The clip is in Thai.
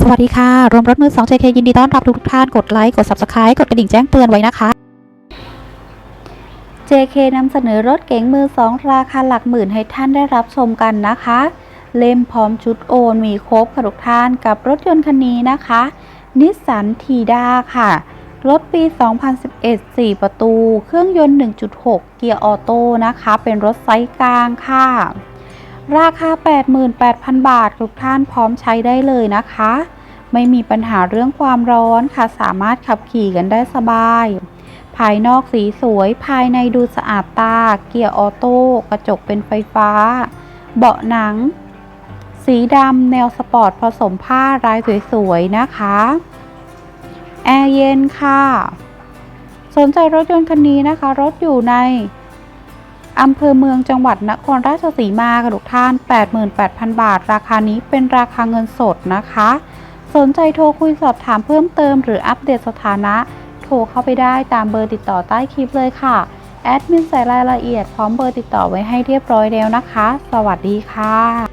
สวัสดีค่ะ รวมรถมือ 2 JK ยินดีต้อนรับทุกท่าน กดไลค์ กด Subscribe กดกระดิ่งแจ้งเตือนไว้นะคะ JK นำเสนอรถเก๋งมือ 2 ราคาหลักหมื่นให้ท่านได้รับชมกันนะคะ เล่มพร้อมชุดโอนมีครบค่ะทุกท่านกับรถยนต์คันนี้นะคะ นิสสันทีด้าค่ะ รถปี 2011 4 ประตู เครื่องยนต์ 1.6 เกียร์ออโต้นะคะ เป็นรถไซส์กลางค่ะ ราคา 88,000 บาททุกท่านพร้อมใช้ได้เลยนะคะ ไม่มีปัญหาเรื่องความร้อนค่ะ สามารถขับขี่กันได้สบาย ภายนอกสีสวย ภายในดูสะอาดตา เกียร์ออโต้ กระจกเป็นไฟฟ้า เบาะหนัง สีดำแนวสปอร์ตผสมผ้าลายสวยๆนะคะ แอร์เย็นค่ะ สนใจรถยนต์คันนี้นะคะ รถอยู่ใน อำเภอเมืองจังหวัดนครราชสีมาค่ะทุกท่าน 88,000 บาท ราคานี้เป็นราคาเงินสดนะคะ สนใจโทรคุยสอบถามเพิ่มเติมหรืออัปเดตสถานะ โทรเข้าไปได้ตามเบอร์ติดต่อใต้คลิปเลยค่ะ แอดมินใส่รายละเอียดพร้อมเบอร์ติดต่อไว้ให้เรียบร้อยแล้วนะคะ สวัสดีค่ะ